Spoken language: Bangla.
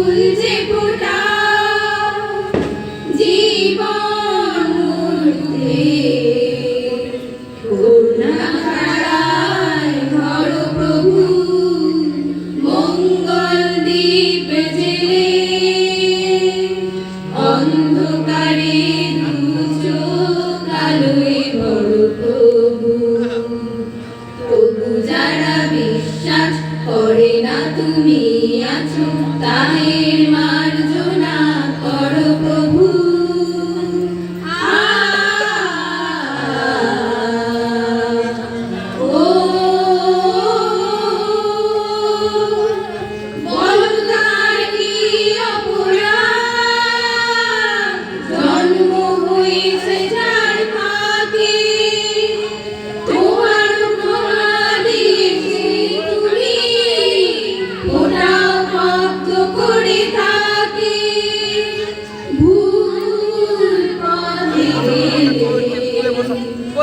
ফুল যে ফোটা। জীবন তুমি আছো তাই মা